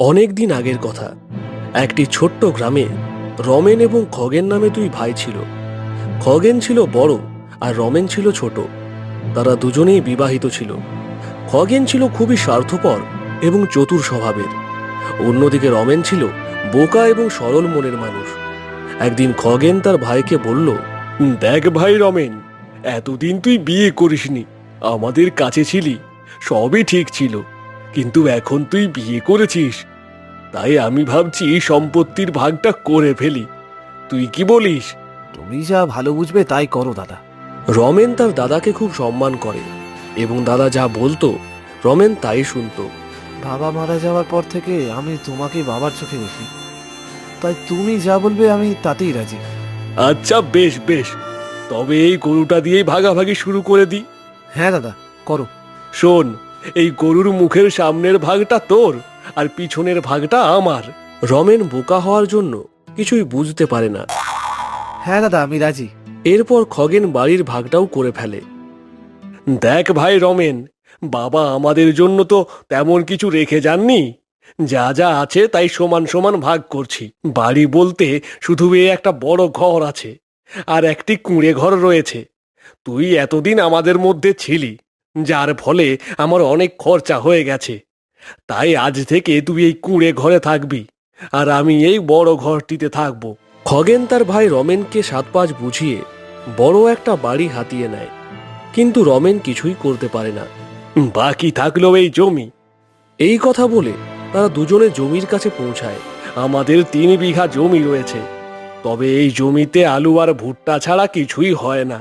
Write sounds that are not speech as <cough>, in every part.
অনেক দিন আগের কথা। একটি ছোট্ট গ্রামে রমেন এবং খগেন নামে দুই ভাই ছিল। খগেন ছিল বড় আর রমেন ছিল ছোট। তারা দুজনেই বিবাহিত ছিল। খগেন ছিল খুবই স্বার্থপর এবং চতুর স্বভাবের। অন্যদিকে রমেন ছিল বোকা এবং সরল মনের মানুষ। একদিন খগেন তার ভাইকে বলল, দেখ ভাই রমেন, এতদিন তুই বিয়ে করিসনি। আমাদের কাছে ছিলি, সবই ঠিক ছিল। কিন্তু এখন তুই বিয়ে করেছিস। তাই আমি ভাবছি সম্পত্তির ভাগটা করে ফেলি। তুই কি বলিস? তুমি যা ভালো বুঝবে তাই করো দাদা। রমেন তার দাদাকে খুব সম্মান করে এবং দাদা যা বলতো রমেন তাই শুনতো। বাবা মারা যাওয়ার পর থেকে আমি তোমাকে বাবার চোখে দেখি। তাই তুমি যা বলবে আমি তাতেই রাজি। আচ্ছা বেশ বেশ। তবে এই গরুটা দিয়েই ভাগাভাগি শুরু করে দিই হ্যাঁ দাদা করো। শোন এই গরুর মুখের সামনের ভাগটা তোর আর পিছনের ভাগটা আমার। রমেন বোকা হওয়ার জন্য কিছুই বুঝতে পারে না। হ্যাঁ দাদা আমি রাজি। এরপর খগেন বাড়ির ভাগটাও করে ফেলে। দেখ ভাই রমেন বাবা আমাদের জন্য তো তেমন কিছু রেখে যাননি। যা যা আছে তাই সমান সমান ভাগ করছি। বাড়ি বলতে শুধু এই একটা বড় ঘর আছে আর একটি কুঁড়ে ঘর রয়েছে। তুই এতদিন আমাদের মধ্যে ছিলি যার ফলে আমার অনেক খরচা হয়ে গেছে। তাই আজ থেকে তুই এই কুঁড়ে ঘরে থাকবি, আর আমি এই বড় ঘরটিতে থাকব। খগেন তার ভাই রমেনকে সাত পাঁচ বুঝিয়ে বড় একটা বাড়ি হাতিয়ে নেয়, কিন্তু রমেন কিছুই করতে পারে না। বাকি থাকল এই জমি। এই কথা বলে তারা দুজনে জমির কাছে পৌঁছায়। আমাদের তিন বিঘা জমি রয়েছে, তবে এই জমিতে আলু আর ভুট্টা ছাড়া কিছুই হয় না।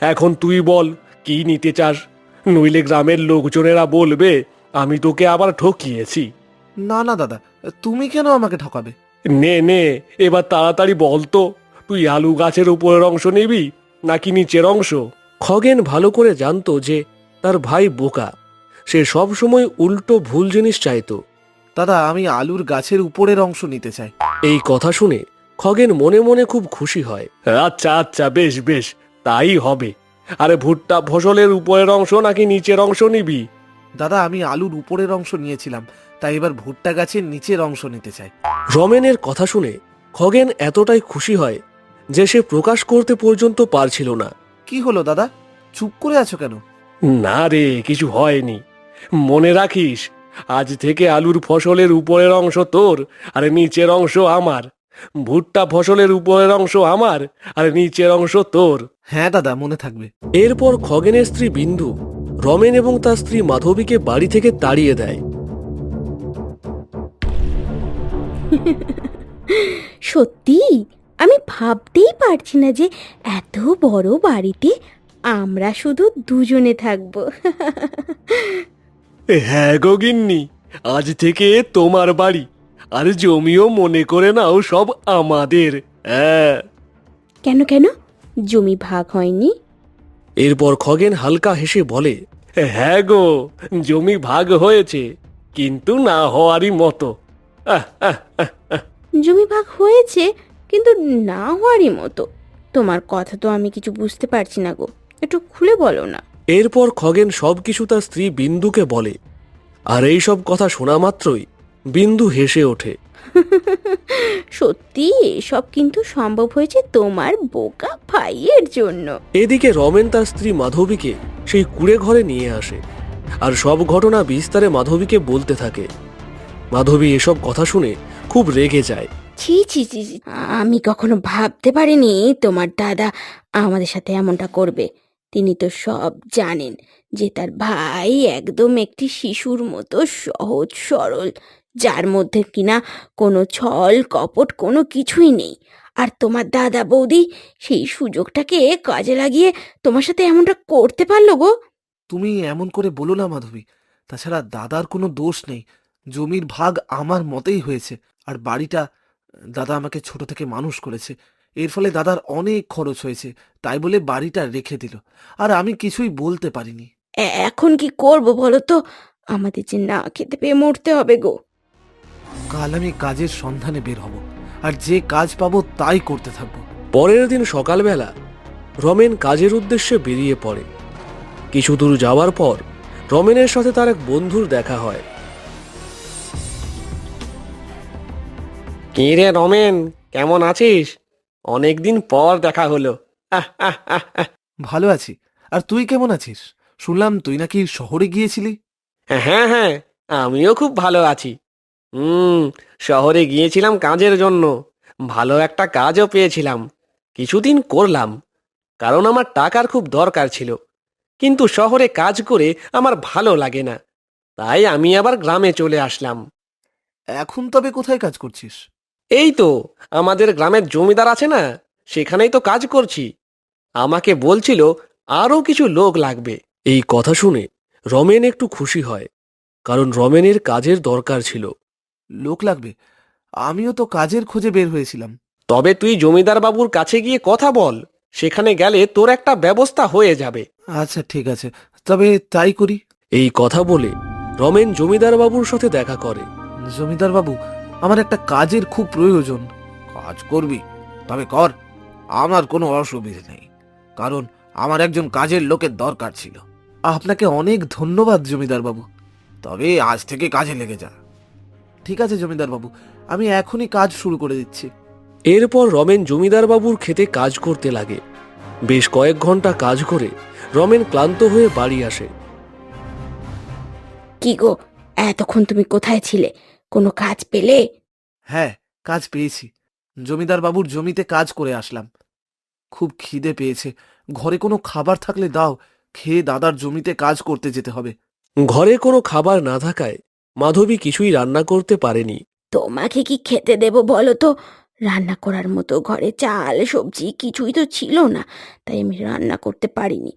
এখন তুই বল, কি নিতে চাস? নইলে গ্রামের লোকজনেরা বলবে আমি তোকে আবার ঠকিয়েছি। না না দাদা তুমি কেন আমাকে ঠকাবে? নে নে এবার তাড়াতাড়ি বল তো তুই আলু গাছের উপরের অংশ নিবি নাকি নিচের অংশ? খগেন ভালো করে জানতো যে তার ভাই বোকা। সে সব সময় উল্টো ভুল জিনিস চাইতো। দাদা আমি আলুর গাছের উপরের অংশ নিতে চাই। এই কথা শুনে খগেন মনে মনে খুব খুশি হয়। আচ্ছা আচ্ছা বেশ বেশ তাই হবে। আরে ভুট্টা ফসলের উপরের অংশ নাকি নিচের অংশ নিবি? দাদা আমি আলুর উপরের অংশ নিয়েছিলাম তাই এবার ভুট্টা গাছের নিচের অংশ নিতে চাই। রমেনের কথা শুনে খগেন এতটাই খুশি হয় যে সে প্রকাশ করতে পর্যন্ত পারছিল না। কি হলো দাদা? চুপ করে আছো কেন? না রে কিছু হয়নি। মনে রাখিস আজ থেকে আলুর ফসলের উপরের অংশ তোর আর নিচের অংশ আমার। ভুট্টা ফসলের উপরের অংশ আমার আর নিচের অংশ তোর। হ্যাঁ দাদা মনে থাকবে। এরপর খগেনের স্ত্রী বিন্দু রমেন এবং তার স্ত্রী মাধবীকে বাড়ি থেকে তাড়িয়ে দেয়। সত্যি? আমি ভাবতেই পারছি না যে এত বড় বাড়িতে আমরা শুধু দুজনে থাকব। হ্যাঁ গো গিন্নি আজ থেকে তোমার বাড়ি। আর জমিও মনে করে নাও সব আমাদের। হ্যাঁ। কেন কেন? জমি ভাগ হয়নি? এরপর খগেন হালকা হেসে বলে হ্যাঁ গো জমি ভাগ হয়েছে কিন্তু না হওয়ারই মতো। আহ, আহ, আহ, আহ। জমি ভাগ হয়েছে কিন্তু না হওয়ারই মতো। তোমার কথা তো আমি কিছু বুঝতে পারছি না গো একটু খুলে বলো না। এরপর খগেন সবকিছু তার স্ত্রী বিন্দুকে বলে আর এই সব কথা শোনা মাত্রই বিন্দু হেসে ওঠে। <laughs> সত্যি এসব কিন্তু সম্ভব হয়েছে তোমার বোকা ভাইয়ের জন্য। এদিকে রমেন তার স্ত্রী মাধবীকে সেই কুড়ে ঘরে নিয়ে আসে আর সব ঘটনা বিস্তারে মাধবীকে বলতে থাকে। মাধবী এসব কথা শুনে খুব রেগে যায়। ছি ছি ছি ছি। আমি কখনো ভাবতে পারিনি তোমার দাদা আমাদের সাথে এমনটা করবে। তিনি তো সব জানেন যে তার ভাই একদম একটি শিশুর মতো সহজ সরল। যার মধ্যে কিনা কোনো ছল কপট কোনো কিছুই নেই। আর তোমার দাদা বৌদি সেই সুযোগটাকে কাজে লাগিয়ে তোমার সাথে এমনটা করতে পারল গো? তুমি এমন করে বলো না মাধবী। তাছাড়া দাদার কোনো দোষ নেই। জমির ভাগ আমার মতেই হয়েছে। আর বাড়িটা দাদা আমাকে ছোট থেকে মানুষ করেছে। এর ফলে দাদার অনেক খরচ হয়েছে। তাই বলে বাড়িটা রেখে দিল। আর আমি কিছুই বলতে পারিনি। এখন কি করব বলো তো? আমাদের যে না খেতে পেয়ে মরতে হবে গো। কাল আমি কাজের সন্ধানে বের হব আর যে কাজ পাবো তাই করতে থাকব। পরের দিন সকালবেলা রমেন কাজের উদ্দেশ্যে বেরিয়ে পড়ে। কিছু দূর যাওয়ার পর রমেনের সাথে তার এক বন্ধুর দেখা হয়। কি রে রমেন কেমন আছিস? অনেকদিন পর দেখা হলো। ভালো আছি। আর তুই কেমন আছিস? শুনলাম তুই নাকি শহরে গিয়েছিলি? হ্যাঁ হ্যাঁ আমিও খুব ভালো আছি। হুম শহরে গিয়েছিলাম কাজের জন্য। ভালো একটা কাজও পেয়েছিলাম। কিছুদিন করলাম। কারণ আমার টাকার খুব দরকার ছিল। কিন্তু শহরে কাজ করে আমার ভালো লাগে না। তাই আমি আবার গ্রামে চলে আসলাম। এখন তবে কোথায় কাজ করছিস? এই তো আমাদের গ্রামের জমিদার আছে না সেখানেই তো কাজ করছি। আমাকে বলছিল আরও কিছু লোক লাগবে। এই কথা শুনে রমেন একটু খুশি হয়। কারণ রমেনের কাজের দরকার ছিল। লোক লাগবে। আমিও তো কাজের খোঁজে বের হয়েছিলাম। তবে তুই জমিদার বাবুর কাছে গিয়ে কথা বল সেখানে গেলে তোর একটা ব্যবস্থা হয়ে যাবে। আচ্ছা ঠিক আছে। তবে তাই করি। এই কথা বলে রমেন জমিদার বাবুর সাথে দেখা করে। জমিদার বাবু আমার একটা কাজের খুব প্রয়োজন। কাজ করবি তবে কর আমার কোনো অসুবিধে নেই। কারণ আমার একজন কাজের লোকের দরকার ছিল। আপনাকে অনেক ধন্যবাদ জমিদার বাবু তবে আজ থেকে কাজে লেগে যা। ঠিক আছে জমিদার বাবু আমি এখনই কাজ শুরু করে দিচ্ছি। এরপর রমেন জমিদার বাবুর খেতে কাজ করতে লাগে। বেশ কয়েক ঘণ্টা কাজ করে রমেন ক্লান্ত হয়ে বাড়ি আসে। কি গো এতক্ষণ তুমি কোথায় ছিলে? কোনো কাজ পেলে? হ্যাঁ কাজ পেয়েছি। জমিদার বাবুর জমিতে কাজ করে আসলাম। খুব খিদে পেয়েছে। ঘরে কোনো খাবার থাকলে দাও। খেয়ে দাদার জমিতে কাজ করতে যেতে হবে। ঘরে কোনো খাবার না থাকায় মাধবী কিছুই রান্না করতে পারেনি। তোমাকে কি খেতে দেব বলো তো? রান্না করার মতো ঘরে চাল সবজি কিছুই তো ছিল না তাই আমি রান্না করতে পারিনি।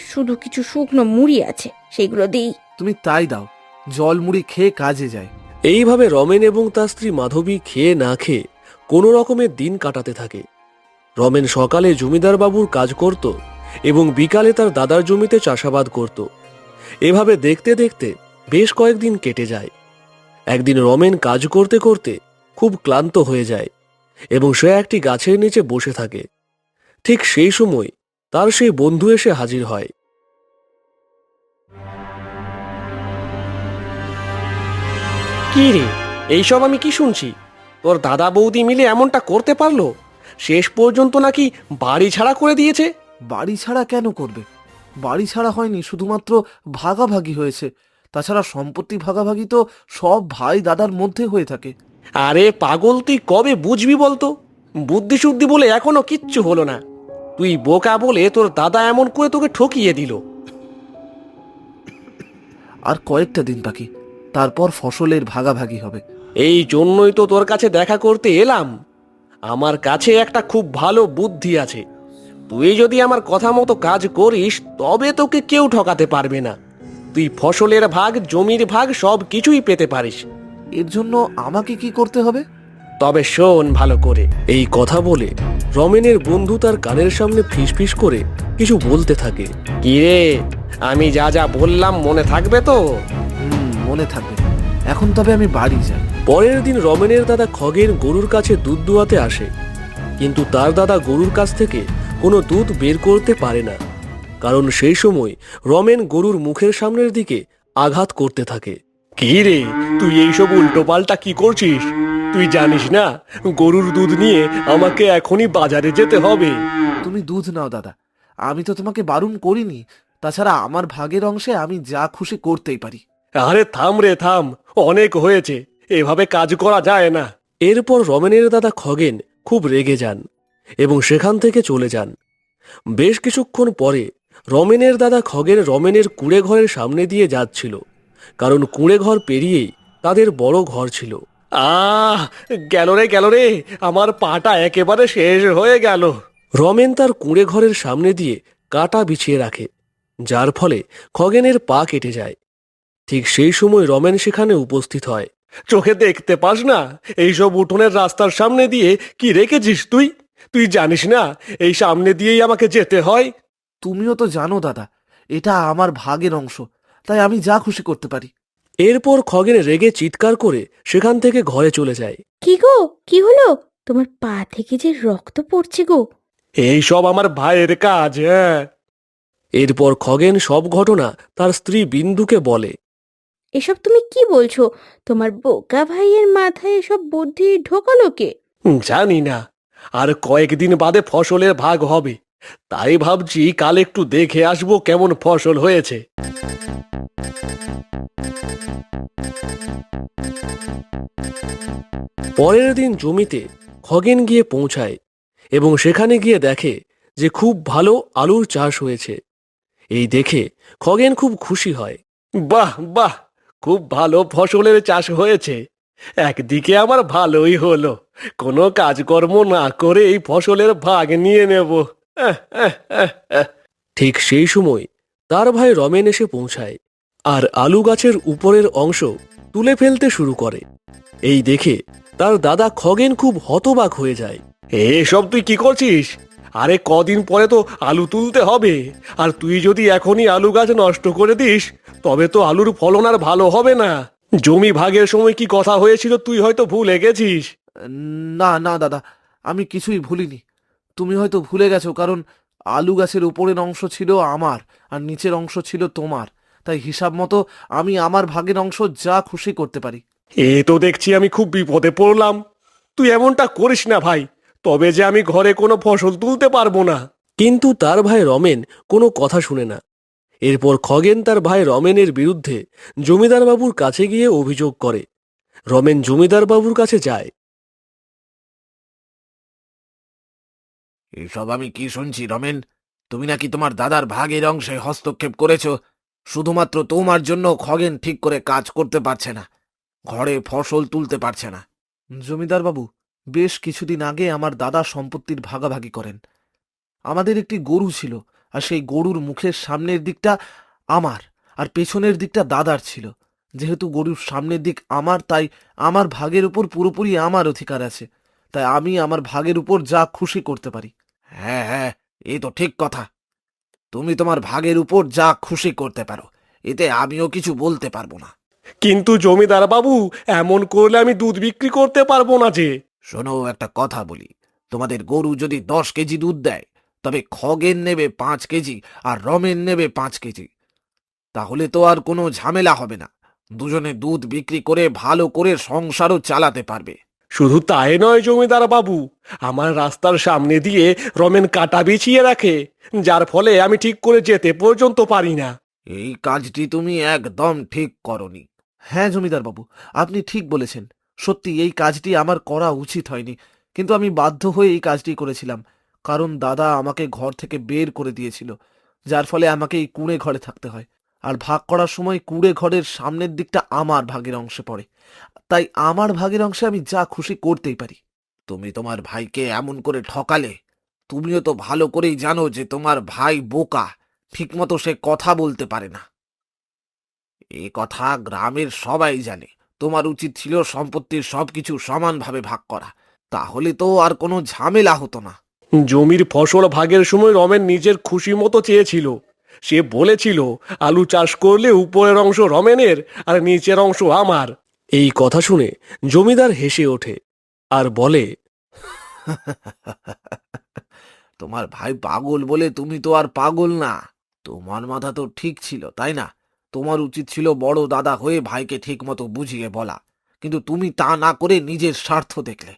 শুধু কিছু শুকনো মুড়ি আছে সেগুলো দিই। তুমি তাই দাও জল মুড়ি খেয়ে কাজে যায় এইভাবে রমেন এবং তার স্ত্রী মাধবী খেয়ে না খেয়ে কোনো রকমের দিন কাটাতে থাকে। রমেন সকালে জমিদার বাবুর কাজ করত এবং বিকালে তার দাদার জমিতে চাষাবাদ করত। এভাবে দেখতে দেখতে বেশ কয়েকদিন কেটে যায়। একদিন রমেন কাজ করতে করতে খুব ক্লান্ত হয়ে যায় এবং সে একটি গাছের নিচে বসে থাকে। ঠিক সেই সময় তার সেই বন্ধু এসে হাজির হয়। কি রে? এইসব আমি কি শুনছি? তোর দাদা বৌদি মিলে এমনটা করতে পারল? শেষ পর্যন্ত নাকি বাড়ি ছাড়া করে দিয়েছে? বাড়ি ছাড়া কেন করবে? বাড়ি ছাড়া হয়নি শুধুমাত্র ভাগাভাগি হয়েছে। তাছাড়া সম্পত্তি ভাগাভাগি তো সব ভাই দাদার মধ্যে হয়ে থাকে। আরে পাগল তুই কবে বুঝবি বলতো? বুদ্ধি শুদ্ধি বলে এখনও কিচ্ছু হলো না। তুই বোকা বলে তোর দাদা এমন করে তোকে ঠকিয়ে দিল। আর কয়েকটা দিন বাকি তারপর ফসলের ভাগাভাগি হবে। এই জন্যই তো তোর কাছে দেখা করতে এলাম। আমার কাছে একটা খুব ভালো বুদ্ধি আছে। তুই যদি আমার কথা মতো কাজ করিস তবে তোকে কেউ ঠকাতে পারবে না। তুই ফসলের ভাগ জমির ভাগ সব কিছুই পেতে পারিস। এর জন্য আমাকে কি করতে হবে? তবে শোন ভালো করে। এই কথা বলে রমেনের বন্ধু তার কানের সামনে ফিসফিস করে কিছু বলতে থাকে। কি রে? আমি যা যা বললাম মনে থাকবে তো? হুম মনে থাকবে। এখন তবে আমি বাড়ি যাই। পরের দিন রমেনের দাদা খগের গরুর কাছে দুধ দুয়াতে আসে। কিন্তু তার দাদা গরুর কাছ থেকে কোনো দুধ বের করতে পারে না। কারণ সেই সময় রমেন গরুর মুখের সামনের দিকে আঘাত করতে থাকে। কি রে তুই এইসব উল্টোপাল্টা কি করছিস? তুই জানিস না গরুর দুধ নিয়ে আমাকে এখনই বাজারে যেতে হবে। তুমি দুধ নাও দাদা। আমি তো তোমাকে বারণ করিনি। তাছাড়া আমার ভাগের অংশে আমি যা খুশি করতেই পারি। আরে থাম রে থাম। অনেক হয়েছে। এভাবে কাজ করা যায় না। এরপর রমেনের দাদা খগেন খুব রেগে যান এবং সেখান থেকে চলে যান। বেশ কিছুক্ষণ পরে রমেনের দাদা খগেন রমেনের কুঁড়ে ঘরের সামনে দিয়ে যাচ্ছিল কারণ কুঁড়ে ঘর পেরিয়েই তাদের বড় ঘর ছিল। আহ গেল রে গেল রে আমার পাটা একেবারে শেষ হয়ে গেল। রমেন তার কুঁড়ে ঘরের সামনে দিয়ে কাটা বিছিয়ে রাখে যার ফলে খগেনের পা কেটে যায়। ঠিক সেই সময় রমেন সেখানে উপস্থিত হয়। চোখে দেখতে পাস না এইসব উঠোনের রাস্তার সামনে দিয়ে কি রেখেছিস তুই? তুই জানিস না এই সামনে দিয়েই আমাকে যেতে হয়? তুমিও তো জানো দাদা এটা আমার ভাগের অংশ তাই আমি যা খুশি করতে পারি। এরপর খগেন রেগে চিৎকার করে সেখান থেকে ঘরে চলে যায়। কি গো? কি হলো? তোমার পা থেকে যে রক্ত পড়ছে গো। এই সব আমার ভাইয়ের কাজ হ্যাঁ। এরপর খগেন সব ঘটনা তার স্ত্রী বিন্দুকে বলে। এসব তুমি কি বলছো? তোমার বোকা ভাইয়ের মাথায় এসব বুদ্ধি ঢোকালো কে? জানি না আর কয়েকদিন বাদে ফসলের ভাগ হবে। তাই ভাবছি কাল একটু দেখে আসব কেমন ফসল হয়েছে। পরের দিন জমিতে খগেন গিয়ে পৌঁছায় এবং সেখানে গিয়ে দেখে যে খুব ভালো আলুর চাষ হয়েছে। এই দেখে খগেন খুব খুশি হয়। বাহ বাহ, খুব ভালো ফসলের চাষ হয়েছে। একদিকে আমার ভালোই হলো, কোনো কাজকর্ম না করে এই ফসলের ভাগ নিয়ে নেব। ঠিক সেই সময় তার ভাই রমেন এসে পৌঁছায় আর আলু গাছের উপরের অংশ তুলে ফেলতে শুরু করে। এই দেখে তার দাদা খগেন খুব হতবাক হয়ে যায়। এসব তুই কি করছিস? আরে কদিন পরে তো আলু তুলতে হবে। আর তুই যদি এখনই আলু গাছ নষ্ট করে দিস তবে তো আলুর ফলন আর ভালো হবে না। জমি ভাগের সময় কি কথা হয়েছিল তুই হয়তো ভুলে গেছিস। না না দাদা আমি কিছুই ভুলিনি। তুমি হয়তো ভুলে গেছো, কারণ আলু গাছের উপরের অংশ ছিল আমার আর নিচের অংশ ছিল তোমার। তাই হিসাব মতো আমি আমার ভাগের অংশ যা খুশি করতে পারি। এ তো দেখছি আমি খুব বিপদে পড়লাম। তুই এমনটা করিস না ভাই, তবে যে আমি ঘরে কোনো ফসল তুলতে পারব না। কিন্তু তার ভাই রমেন কোনো কথা শুনে না। এরপর খগেন তার ভাই রমেনের বিরুদ্ধে জমিদার বাবুর কাছে গিয়ে অভিযোগ করে। রমেন জমিদার বাবুর কাছে যায়। এসব আমি কি শুনছি, রমেন? তুমি নাকি তোমার দাদার ভাগের অংশে হস্তক্ষেপ করেছ? শুধুমাত্র তোমার জন্য খগেন ঠিক করে কাজ করতে পারছে না, ঘরে ফসল তুলতে পারছে না। জমিদার বাবু, বেশ কিছুদিন আগে আমার দাদা সম্পত্তির ভাগাভাগি করেন। আমাদের একটি গরু ছিল, আর সেই গরুর মুখের সামনের দিকটা আমার, আর পেছনের দিকটা দাদার ছিল। যেহেতু গরুর সামনের দিক আমার, তাই আমার ভাগের উপর পুরোপুরি আমার অধিকার আছে। তাই আমি আমার ভাগের উপর যা খুশি করতে পারি। হ্যাঁ হ্যাঁ এই তো ঠিক কথা। তুমি তোমার ভাগের উপর যা খুশি করতে পারো এতে আমিও কিছু বলতে পারব না। কিন্তু জমিদার বাবু এমন করলে আমি দুধ বিক্রি করতে পারব না যে। শোনো একটা কথা বলি। তোমাদের গরু যদি দশ কেজি দুধ দেয় তবে খগেন নেবে পাঁচ কেজি আর রমেন নেবে পাঁচ কেজি। তাহলে তো আর কোনো ঝামেলা হবে না। দুজনে দুধ বিক্রি করে ভালো করে সংসারও চালাতে পারবে। শুধু তাই নয় জমিদার বাবু, আমার রাস্তার সামনে দিয়ে রমেন কাটা বিছিয়ে রাখে, যার ফলে আমি ঠিক করে যেতে পর্যন্ত পারি না। এই কাজটি তুমি একদম ঠিক করনি। হ্যাঁ জমিদার বাবু, আপনি ঠিক বলেছেন। সত্যি এই কাজটি আমার করা উচিত হয়নি, কিন্তু আমি বাধ্য হয়ে এই কাজটি করেছিলাম, কারণ দাদা আমাকে ঘর থেকে বের করে দিয়েছিল, যার ফলে আমাকে এই কুঁড়ে ঘরে থাকতে হয়। আর ভাগ করার সময় কুঁড়ে ঘরের সামনের দিকটা আমার ভাগের অংশে পড়ে। তাই আমার ভাগের অংশে আমি যা খুশি করতেই পারি। তুমি তোমার ভাইকে এমন করে ঠকালে, তুমিও তো ভালো করেই জানো যে তোমার ভাই বোকা, ঠিকমতো সে কথা বলতে পারে না। এ কথা গ্রামের সবাই জানে। তোমার উচিত ছিল সম্পত্তির সবকিছু সমানভাবে ভাগ করা। তাহলে তো আর কোনো ঝামেলা হতো না। জমির ফসল ভাগের সময় রমেন নিজের খুশি মতো চেয়েছিল। সে বলেছিল, আলু চাষ করলে উপরের অংশ রমেনের আর নিচের অংশ আমার। এই কথা শুনে জমিদার হেসে ওঠে আর বলে, <laughs> তোমার ভাই পাগল বলে তুমি তো আর পাগল না। তোমার মাথা তো ঠিক ছিল, তাই না? তোমার উচিত ছিল বড় দাদা হয়ে ভাইকে ঠিক মতো বুঝিয়ে বলা। কিন্তু তুমি তা না করে নিজের স্বার্থ দেখলে।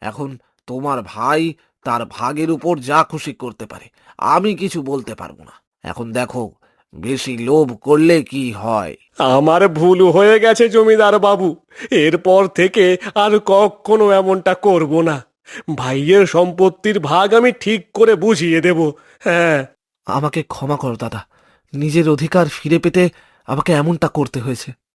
এখন তোমার ভাই তার ভাগের উপর যা খুশি করতে পারে, আমি কিছু বলতে পারব না। এখন দেখো বেশি লোভ করলে কি হয়? আমার ভুল হয়ে গেছে জমিদার বাবু। এরপর থেকে আর কখনো এমনটা করব না। ভাইয়ের সম্পত্তির ভাগ আমি ঠিক করে বুঝিয়ে দেব। হ্যাঁ। আমাকে ক্ষমা করো দাদা। নিজের অধিকার ফিরে পেতে আমাকে এমনটা করতে হয়েছে।